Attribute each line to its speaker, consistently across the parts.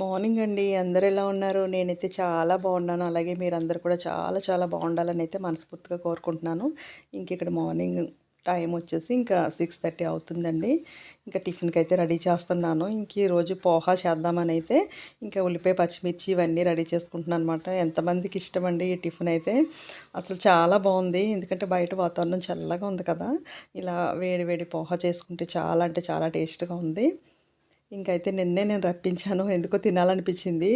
Speaker 1: Morning అండి. అందరు ఎలా ఉన్నారు? నేనైతే చాలా బాగున్నాను. అలాగే మీరందరూ కూడా చాలా చాలా బాగుండాలని అయితే మనస్ఫూర్తిగా కోరుకుంటున్నాను. ఇంక ఇక్కడ మార్నింగ్ టైం వచ్చేసి ఇంకా సిక్స్ థర్టీ అవుతుందండి. ఇంకా టిఫిన్కి అయితే రెడీ చేస్తున్నాను. ఇంక ఈరోజు పోహా చేద్దామని అయితే ఇంకా ఉల్లిపాయ పచ్చిమిర్చి ఇవన్నీ రెడీ చేసుకుంటున్నాను అనమాట ఎంతమందికి ఇష్టం అండి ఈ టిఫిన్ అయితే? అసలు చాలా బాగుంది. ఎందుకంటే బయట వాతావరణం చల్లగా ఉంది కదా. ఇలా వేడి వేడి పోహా చేసుకుంటే చాలా అంటే చాలా టేస్ట్గా ఉంది. ఇంకైతే నిన్నే నేను రప్పించాను. ఎందుకో తినాలనిపించింది.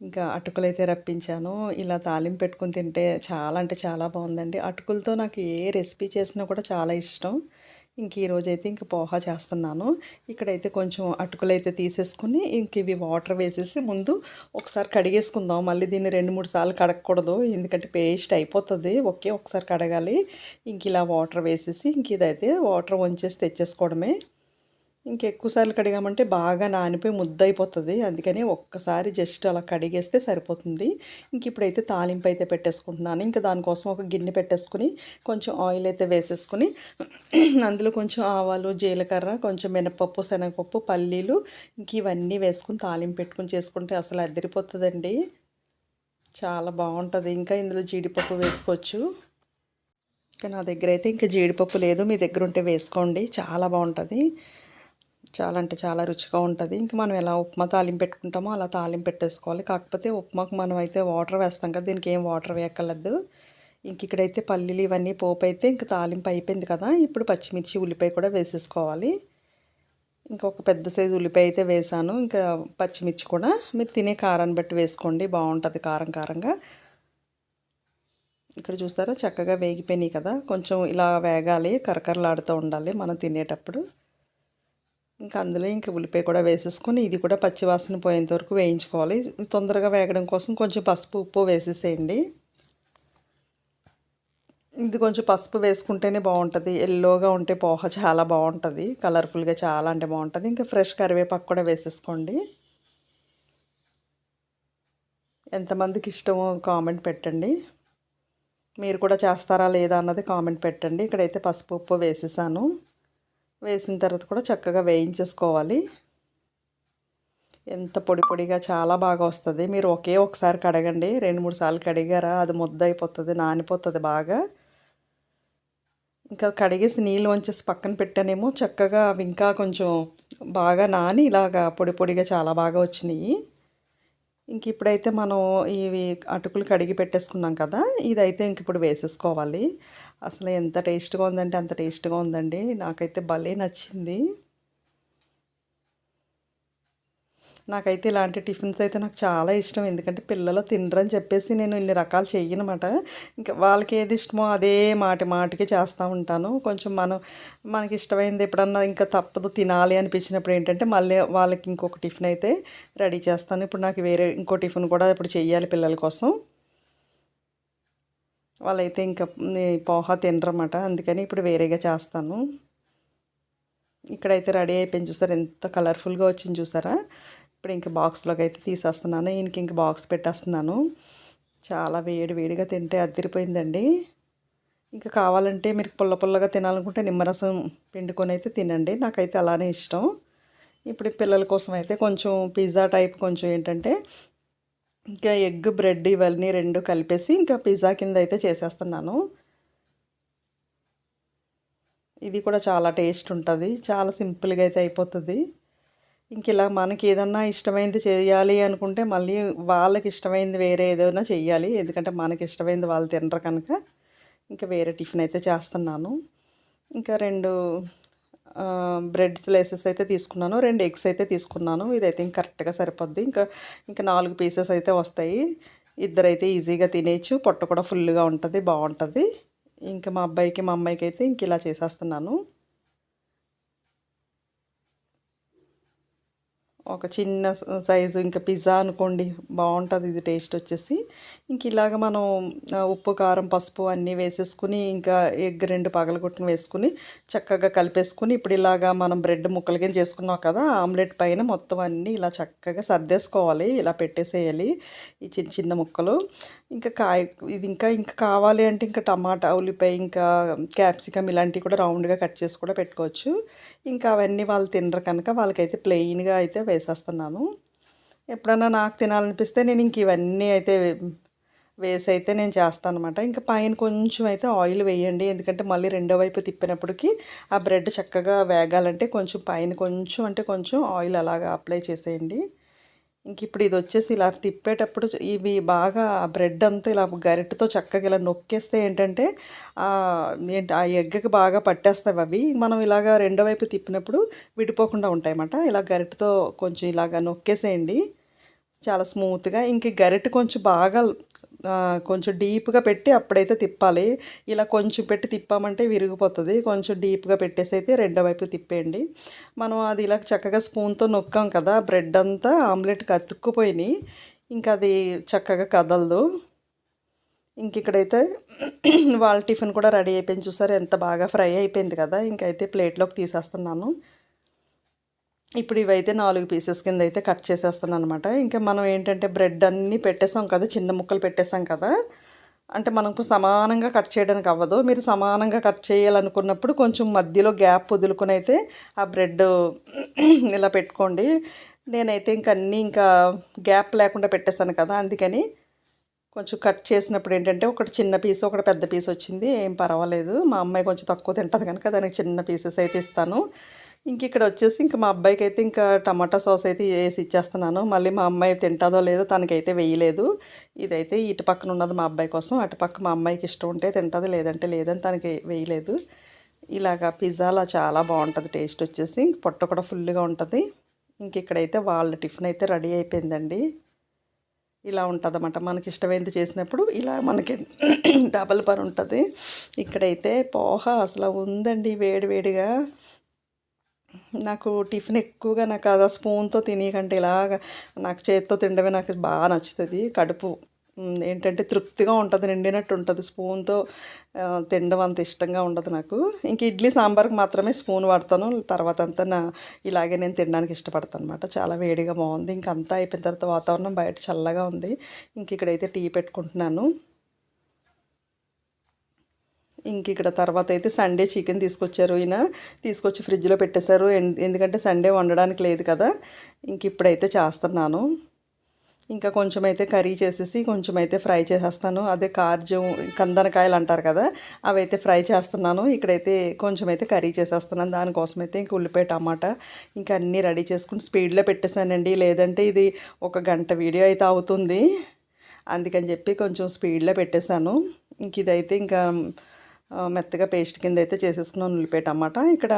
Speaker 1: ఇంకా అటుకులు అయితే రప్పించాను. ఇలా తాలింపు పెట్టుకుని తింటే చాలా అంటే చాలా బాగుందండి. అటుకులతో నాకు ఏ రెసిపీ చేసినా కూడా చాలా ఇష్టం. ఇంక ఈరోజైతే ఇంక పోహా చేస్తున్నాను. ఇక్కడైతే కొంచెం అటుకులు అయితే తీసేసుకుని ఇంక ఇవి వాటర్ వేసేసి ముందు ఒకసారి కడిగేసుకుందాం. మళ్ళీ దీన్ని రెండు మూడు సార్లు కడగకూడదు. ఎందుకంటే పేస్ట్ అయిపోతుంది. ఒకే ఒకసారి కడగాలి. ఇంక ఇలా వాటర్ వేసేసి ఇంక ఇదైతే వాటర్ వంచేసి తెచ్చేసుకోవడమే. ఇంకెక్కువసార్లు కడిగామంటే బాగా నానిపోయి ముద్దైపోతుంది అందుకని ఒక్కసారి జస్ట్ అలా కడిగేస్తే సరిపోతుంది. ఇంక ఇప్పుడైతే తాలింపు అయితే పెట్టేసుకుంటున్నాను. ఇంకా దానికోసం ఒక గిన్నె పెట్టేసుకుని కొంచెం ఆయిల్ అయితే వేసేసుకుని అందులో కొంచెం ఆవాలు జీలకర్ర కొంచెం మినపప్పు శనగపప్పు పల్లీలు ఇంక ఇవన్నీ వేసుకుని తాలింపు పెట్టుకుని చేసుకుంటే అసలు అద్దరిపోతుందండి చాలా బాగుంటుంది. ఇంకా ఇందులో జీడిపప్పు వేసుకోవచ్చు. ఇంకా నా దగ్గర అయితే ఇంకా జీడిపప్పు లేదు. మీ దగ్గర ఉంటే వేసుకోండి. చాలా బాగుంటుంది. చాలా అంటే చాలా రుచిగా ఉంటుంది. ఇంక మనం ఎలా ఉప్మా తాలింపు పెట్టుకుంటామో అలా తాలింపు పెట్టేసుకోవాలి. కాకపోతే ఉప్మాకు మనం అయితే వాటర్ వేస్తాం కదా దీనికి ఏం వాటర్ వేయక్కర్లేదు. ఇంక ఇక్కడైతే పల్లీలు ఇవన్నీ పోపు అయితే ఇంక తాలింపు అయిపోయింది కదా ఇప్పుడు పచ్చిమిర్చి ఉల్లిపాయ కూడా వేసేసుకోవాలి. ఇంకొక పెద్ద సైజు ఉల్లిపాయ అయితే వేసాను. ఇంకా పచ్చిమిర్చి కూడా మీరు తినే కారాన్ని బట్టి వేసుకోండి బాగుంటుంది కారం కారంగా. ఇక్కడ చూసారా చక్కగా వేగిపోయినాయి కదా కొంచెం ఇలా వేగాలి కరకరలాడుతూ ఉండాలి మనం తినేటప్పుడు. ఇంకా అందులో ఇంకా ఉల్లిపాయ కూడా వేసేసుకొని ఇది కూడా పచ్చివాసన పోయేంత వరకు వేయించుకోవాలి. తొందరగా వేగడం కోసం కొంచెం పసుపు ఉప్పు వేసేసేయండి. ఇది కొంచెం పసుపు వేసుకుంటేనే బాగుంటుంది. ఎల్లోగా ఉంటే పోహ చాలా బాగుంటుంది. కలర్ఫుల్గా చాలా అంటే బాగుంటుంది. ఇంకా ఫ్రెష్ కరివేపాకు కూడా వేసేసుకోండి. ఎంతమందికి ఇష్టమో కామెంట్ పెట్టండి. మీరు కూడా చేస్తారా లేదా అన్నది కామెంట్ పెట్టండి. ఇక్కడైతే పసుపు ఉప్పు వేసేసాను. వేసిన తర్వాత కూడా చక్కగా వేయించేసుకోవాలి. ఎంత పొడి పొడిగా చాలా బాగా వస్తుంది. మీరు ఒకే ఒకసారి కడగండి. రెండు మూడు సార్లు కడిగారా అది ముద్ద అయిపోతుంది నానిపోతుంది బాగా. ఇంకా కడిగేసి నీళ్ళు వంచేసి పక్కన పెట్టానేమో చక్కగా అవి ఇంకా కొంచెం బాగా నాని ఇలాగా పొడి పొడిగా చాలా బాగా వచ్చినాయి. ఇంక ఇప్పుడైతే మనం ఇవి అటుకులు కడిగి పెట్టేసుకున్నాం కదా ఇదైతే ఇంక ఇప్పుడు వేసేసుకోవాలి. అసలు ఎంత టేస్ట్గా ఉందంటే అంత టేస్ట్గా ఉందండి. నాకైతే భలే నచ్చింది. నాకైతే ఇలాంటి టిఫిన్స్ అయితే నాకు చాలా ఇష్టం. ఎందుకంటే పిల్లలు తినరని చెప్పేసి నేను ఇన్ని రకాలు చెయ్యనమాట. ఇంకా వాళ్ళకి ఏది ఇష్టమో అదే మాటి మాటికి చేస్తూ ఉంటాను. కొంచెం మనం మనకి ఇష్టమైంది ఎప్పుడన్నా ఇంకా తప్పదు తినాలి అనిపించినప్పుడు ఏంటంటే మళ్ళీ వాళ్ళకి ఇంకొక టిఫిన్ అయితే రెడీ చేస్తాను. ఇప్పుడు నాకు వేరే ఇంకో టిఫిన్ కూడా ఇప్పుడు చెయ్యాలి పిల్లల కోసం. వాళ్ళైతే ఇంకా పోహా తినరమాట అందుకని ఇప్పుడు వేరేగా చేస్తాను. ఇక్కడైతే రెడీ అయిపోయింది చూసారా? ఎంత కలర్ఫుల్గా వచ్చింది చూసారా? ఇప్పుడు ఇంకా బాక్స్లోకి అయితే తీసేస్తున్నాను. ఈయనకి ఇంక బాక్స్ పెట్టేస్తున్నాను. చాలా వేడి వేడిగా తింటే అద్దరిపోయిందండి ఇంకా కావాలంటే మీరు పుల్ల పుల్లగా తినాలనుకుంటే నిమ్మరసం పిండుకొని అయితే తినండి. నాకైతే అలానే ఇష్టం. ఇప్పుడు పిల్లల కోసం అయితే కొంచెం పిజ్జా టైప్ కొంచెం ఏంటంటే ఇంకా ఎగ్ బ్రెడ్ ఇవన్నీ రెండు కలిపేసి ఇంకా పిజ్జా కింద అయితే చేసేస్తున్నాను. ఇది కూడా చాలా టేస్ట్ ఉంటుంది. చాలా సింపుల్గా అయితే అయిపోతుంది. ఇంక ఇలా మనకి ఏదన్నా ఇష్టమైంది చేయాలి అనుకుంటే మళ్ళీ వాళ్ళకి ఇష్టమైంది వేరే ఏదైనా చేయాలి ఎందుకంటే మనకి ఇష్టమైంది వాళ్ళు తినరు కనుక. ఇంకా వేరే టిఫిన్ అయితే చేస్తున్నాను. ఇంకా రెండు బ్రెడ్ స్లైసెస్ అయితే తీసుకున్నాను. రెండు ఎగ్స్ అయితే తీసుకున్నాను. ఇదైతే ఇంక కరెక్ట్గా సరిపోద్ది. ఇంకా ఇంకా నాలుగు పీసెస్ అయితే వస్తాయి. ఇద్దరైతే ఈజీగా తినేయచ్చు. పొట్ట కూడా ఫుల్గా ఉంటుంది బాగుంటుంది ఇంకా మా అబ్బాయికి మా అమ్మాయికి అయితే ఇంక ఇలా చేసేస్తున్నాను. ఒక చిన్న సైజు ఇంకా పిజ్జా అనుకోండి బాగుంటుంది ఇది టేస్ట్ వచ్చేసి. ఇంక ఇలాగ మనం ఉప్పు కారం పసుపు అన్నీ వేసేసుకుని ఇంకా ఎగ్ రెండు పగలగొట్టుకుని వేసుకుని చక్కగా కలిపేసుకుని ఇప్పుడు ఇలాగా మనం బ్రెడ్ ముక్కలు కింద చేసుకున్నాం కదా ఆమ్లెట్ పైన మొత్తం అన్నీ ఇలా చక్కగా సర్దేసుకోవాలి ఇలా పెట్టేసేయాలి ఈ చిన్న చిన్న ముక్కలు. ఇంకా కాయ ఇది ఇంకా ఇంకా కావాలి అంటే ఇంకా టమాటా ఉల్లిపాయ ఇంకా క్యాప్సికమ్ ఇలాంటివి కూడా రౌండ్గా కట్ చేసి కూడా పెట్టుకోవచ్చు. ఇంకా అవన్నీ వాళ్ళు తినరు కనుక వాళ్ళకైతే ప్లెయిన్గా అయితే వేసేస్తున్నాను. ఎప్పుడన్నా నాకు తినాలనిపిస్తే నేను ఇంక ఇవన్నీ అయితే వేసి అయితే నేను చేస్తాను అనమాట ఇంకా పైన కొంచెం అయితే ఆయిల్ వేయండి. ఎందుకంటే మళ్ళీ రెండో వైపు తిప్పినప్పటికి ఆ బ్రెడ్ చక్కగా వేగాలంటే కొంచెం పైన కొంచెం అంటే కొంచెం ఆయిల్ అలాగా అప్లై చేసేయండి. ఇంక ఇప్పుడు ఇది వచ్చేసి ఇలా తిప్పేటప్పుడు ఇవి బాగా ఆ బ్రెడ్ అంతా ఇలా గరిటతో చక్కగా ఇలా నొక్కేస్తే ఏంటంటే ఆ, ఏంటి ఆ ఎగ్గకి బాగా పట్టేస్తాయి అవి. మనం ఇలాగా రెండో వైపు తిప్పినప్పుడు విడిపోకుండా ఉంటాయన్నమాట. ఇలా గరిటతో కొంచెం ఇలాగా నొక్కేసేయండి. చాలా స్మూత్గా ఇంక గరిటె కొంచెం బాగా కొంచెం డీప్గా పెట్టి అప్పుడైతే తిప్పాలి. ఇలా కొంచెం పెట్టి తిప్పామంటే విరిగిపోతుంది. కొంచెం డీప్గా పెట్టేసి అయితే రెండో వైపు తిప్పేయండి. మనం అది ఇలా చక్కగా స్పూన్తో నొక్కాం కదా బ్రెడ్ అంతా ఆమ్లెట్కి అతుక్కుపోయినాయి ఇంకా అది చక్కగా కదలదు. ఇంక ఇక్కడైతే వాళ్ళ టిఫిన్ కూడా రెడీ అయిపోయింది చూసారు? ఎంత బాగా ఫ్రై అయిపోయింది కదా ఇంకైతే ప్లేట్లోకి తీసేస్తున్నాను. ఇప్పుడు ఇవైతే నాలుగు పీసెస్ కింద అయితే కట్ చేసేస్తాను అనమాట ఇంకా మనం ఏంటంటే బ్రెడ్ అన్నీ పెట్టేసాం కదా చిన్న ముక్కలు పెట్టేసాం కదా అంటే మనకు సమానంగా కట్ చేయడానికి అవ్వదు. మీరు సమానంగా కట్ చేయాలనుకున్నప్పుడు కొంచెం మధ్యలో గ్యాప్ వదులుకొని అయితే ఆ బ్రెడ్ ఇలా పెట్టుకోండి. నేనైతే ఇంక అన్నీ ఇంకా గ్యాప్ లేకుండా పెట్టేశాను కదా అందుకని కొంచెం కట్ చేసినప్పుడు ఏంటంటే ఒకటి చిన్న పీస్ ఒకటి పెద్ద పీస్ వచ్చింది. ఏం పర్వాలేదు. మా అమ్మాయి కొంచెం తక్కువ తింటుంది కనుక దానికి చిన్న పీసెస్ అయితే ఇస్తాను. ఇంక ఇక్కడ వచ్చేసి ఇంకా మా అబ్బాయికి అయితే ఇంకా టమాటా సాస్ అయితే వేసి ఇచ్చేస్తున్నాను. మళ్ళీ మా అమ్మాయి తింటాదో లేదో తనకైతే వేయలేదు. ఇదైతే ఇటు పక్కన ఉన్నది మా అబ్బాయి కోసం. అటు పక్క మా అమ్మాయికి ఇష్టం ఉంటే తింటుంది లేదంటే లేదని తనకి వేయలేదు. ఇలాగా పిజ్జాలా చాలా బాగుంటుంది టేస్ట్ వచ్చేసి. పొట్ట కూడా ఫుల్గా ఉంటుంది. ఇంక ఇక్కడైతే వాళ్ళ టిఫిన్ అయితే రెడీ అయిపోయిందండి. ఇలా ఉంటుందన్నమాట. మనకి ఇష్టమైనది చేసినప్పుడు ఇలా మనకి డబల్ పని ఉంటుంది. ఇక్కడైతే పోహ అసలు ఉందండి వేడి వేడిగా. నాకు టిఫిన్ ఎక్కువగా నాకు అది స్పూన్తో తినేయకంటే ఇలాగ నాకు చేతితో తినడమే నాకు బాగా నచ్చుతుంది. కడుపు ఏంటంటే తృప్తిగా ఉంటుంది నిండినట్టు ఉంటుంది. స్పూన్తో తినడం అంత ఇష్టంగా ఉండదు నాకు. ఇంక ఇడ్లీ సాంబార్కి మాత్రమే స్పూన్ వాడతాను. తర్వాత అంతా నా ఇలాగే నేను తినడానికి ఇష్టపడతాను అనమాట చాలా వేడిగా బాగుంది. ఇంక అంతా అయిపోయిన తర్వాత వాతావరణం బయట చల్లగా ఉంది. ఇంక ఇక్కడైతే టీ పెట్టుకుంటున్నాను. ఇంక ఇక్కడ తర్వాత అయితే సండే చికెన్ తీసుకొచ్చారు ఈయన. తీసుకొచ్చి ఫ్రిడ్జ్లో పెట్టేశారు. ఎందుకంటే సండే వండడానికి లేదు కదా. ఇంక ఇప్పుడైతే చేస్తున్నాను. ఇంకా కొంచెం అయితే కర్రీ చేసేసి కొంచెం అయితే ఫ్రై చేసేస్తాను. అదే కార్జం కందనకాయలు అంటారు కదా అవి అయితే ఫ్రై చేస్తున్నాను. ఇక్కడైతే కొంచెం అయితే కర్రీ చేసేస్తున్నాను. దానికోసం అయితే ఇంక ఉల్లిపాయ టమాటా ఇంకా అన్నీ రెడీ చేసుకుని స్పీడ్లో పెట్టేశానండి. లేదంటే ఇది ఒక గంట వీడియో అయితే అవుతుంది. అందుకని చెప్పి కొంచెం స్పీడ్లో పెట్టేశాను. ఇంక ఇదైతే ఇంకా మెత్తగా పేస్ట్ కింద అయితే చేసేసుకున్నాను ఉల్లిపాయ టమాటా ఇక్కడ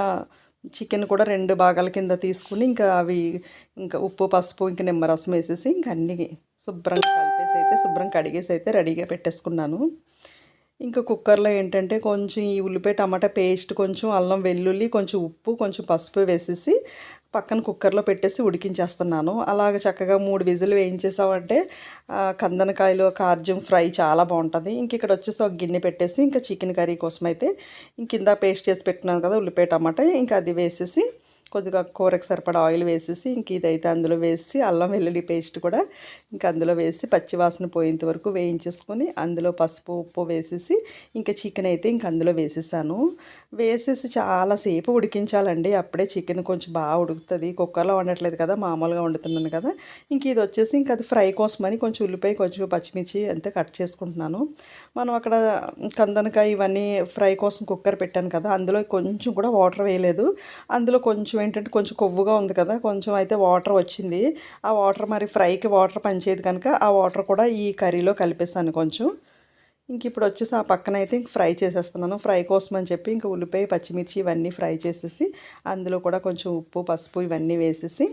Speaker 1: చికెన్ కూడా రెండు భాగాల కింద తీసుకుని ఇంకా అవి ఇంకా ఉప్పు పసుపు ఇంకా నిమ్మరసం వేసేసి ఇంకా అన్నీ శుభ్రంగా కలిపేసి అయితే శుభ్రం కడిగేసి అయితే రెడీగా పెట్టేసుకున్నాను. ఇంకా కుక్కర్లో ఏంటంటే కొంచెం ఈ ఉల్లిపాయ టమాటా పేస్ట్ కొంచెం అల్లం వెల్లుల్లి కొంచెం ఉప్పు కొంచెం పసుపు వేసేసి పక్కన కుక్కర్లో పెట్టేసి ఉడికించేస్తున్నాను. అలాగ చక్కగా మూడు విజిల్ వేయించేసామంటే కందనకాయలు కార్జం ఫ్రై చాలా బాగుంటుంది. ఇంక ఇక్కడ వచ్చేసి ఒక గిన్నె పెట్టేసి ఇంకా చికెన్ కర్రీ కోసం అయితే ఇంక కింద పేస్ట్ చేసి పెట్టినాను కదా ఉల్లిపాయ టమాటా ఇంకా అది వేసేసి కొద్దిగా కూరకు సరిపడా ఆయిల్ వేసేసి ఇంక ఇదైతే అందులో వేసి అల్లం వెల్లుల్లి పేస్ట్ కూడా ఇంకా అందులో వేసి పచ్చివాసన పోయేంత వరకు వేయించేసుకొని అందులో పసుపు ఉప్పు వేసేసి ఇంకా చికెన్ అయితే ఇంక అందులో వేసేసాను. వేసేసి చాలాసేపు ఉడికించాలండి. అప్పుడే చికెన్ కొంచెం బాగా ఉడుకుతుంది. కుక్కర్లో వండట్లేదు కదా మామూలుగా వండుతున్నాను కదా. ఇంక ఇది వచ్చేసి ఇంక అది ఫ్రై కోసమని కొంచెం ఉల్లిపాయ కొంచెం పచ్చిమిర్చి అంతే కట్ చేసుకుంటున్నాను. మనం అక్కడ కందనకాయ ఇవన్నీ ఫ్రై కోసం కుక్కర్ పెట్టాను కదా అందులో కొంచెం కూడా వాటర్ వేయలేదు. అందులో కొంచెం ఏంటంటే కొంచెం కొవ్వుగా ఉంది కదా కొంచెం అయితే వాటర్ వచ్చింది. ఆ వాటర్ మరి ఫ్రైకి వాటర్ పనిచేయదు కనుక ఆ వాటర్ కూడా ఈ కర్రీలో కలిపేసాను కొంచెం. ఇంక ఇప్పుడు వచ్చేసి ఆ పక్కన అయితే ఇంక ఫ్రై చేసేస్తున్నాను. ఫ్రై కోసం అని చెప్పి ఇంక ఉల్లిపాయ పచ్చిమిర్చి ఇవన్నీ ఫ్రై చేసేసి అందులో కూడా కొంచెం ఉప్పు పసుపు ఇవన్నీ వేసేసి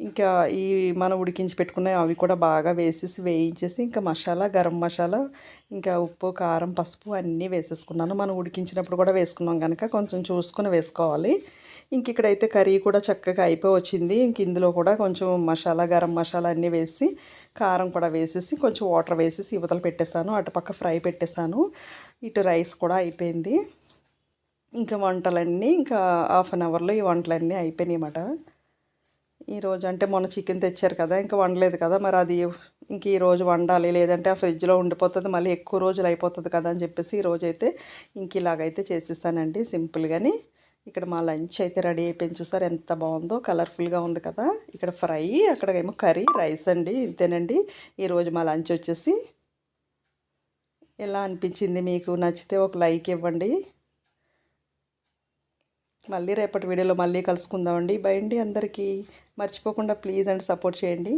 Speaker 1: ఇంకా ఈ మనం ఉడికించి పెట్టుకున్న అవి కూడా బాగా వేసేసి వేయించేసి ఇంకా మసాలా గరం మసాలా ఇంకా ఉప్పు కారం పసుపు అన్నీ వేసేసుకున్నాను. మనం ఉడికించినప్పుడు కూడా వేసుకున్నాం కనుక కొంచెం చూసుకొని వేసుకోవాలి. ఇంక ఇక్కడైతే కర్రీ కూడా చక్కగా అయిపోయి వచ్చింది. ఇంక ఇందులో కూడా కొంచెం మసాలా గరం మసాలా అన్నీ వేసి కారం కూడా వేసేసి కొంచెం వాటర్ వేసేసి ఇవతలు పెట్టేశాను. అటుపక్క ఫ్రై పెట్టేశాను. ఇటు రైస్ కూడా అయిపోయింది. ఇంకా వంటలన్నీ ఇంకా హాఫ్ అన్ అవర్లో ఈ వంటలన్నీ అయిపోయినాయి అన్నమాట. ఈరోజు అంటే మొన్న చికెన్ తెచ్చారు కదా ఇంకా వండలేదు కదా మరి అది ఇంక ఈరోజు వండాలి. లేదంటే ఆ ఫ్రిడ్జ్లో ఉండిపోతుంది మళ్ళీ ఎక్కువ రోజులు అయిపోతుంది కదా అని చెప్పేసి ఈ అయితే ఇంక ఇలాగైతే చేసేసానండి సింపుల్గాని. ఇక్కడ మా లంచ్ అయితే రెడీ అయిపోయింది. చూసారు ఎంత బాగుందో? కలర్ఫుల్గా ఉంది కదా? ఇక్కడ ఫ్రై అక్కడ ఏమో కర్రీ రైస్ అండి. ఇంతేనండి. ఈరోజు మా లంచ్ వచ్చేసి ఎలా అనిపించింది మీకు? నచ్చితే ఒక లైక్ ఇవ్వండి. మళ్ళీ రేపటి వీడియోలో మళ్ళీ కలుసుకుందామండి. బై అండి అందరికీ. మర్చిపోకుండా ప్లీజ్ అండ్ సపోర్ట్ చేయండి.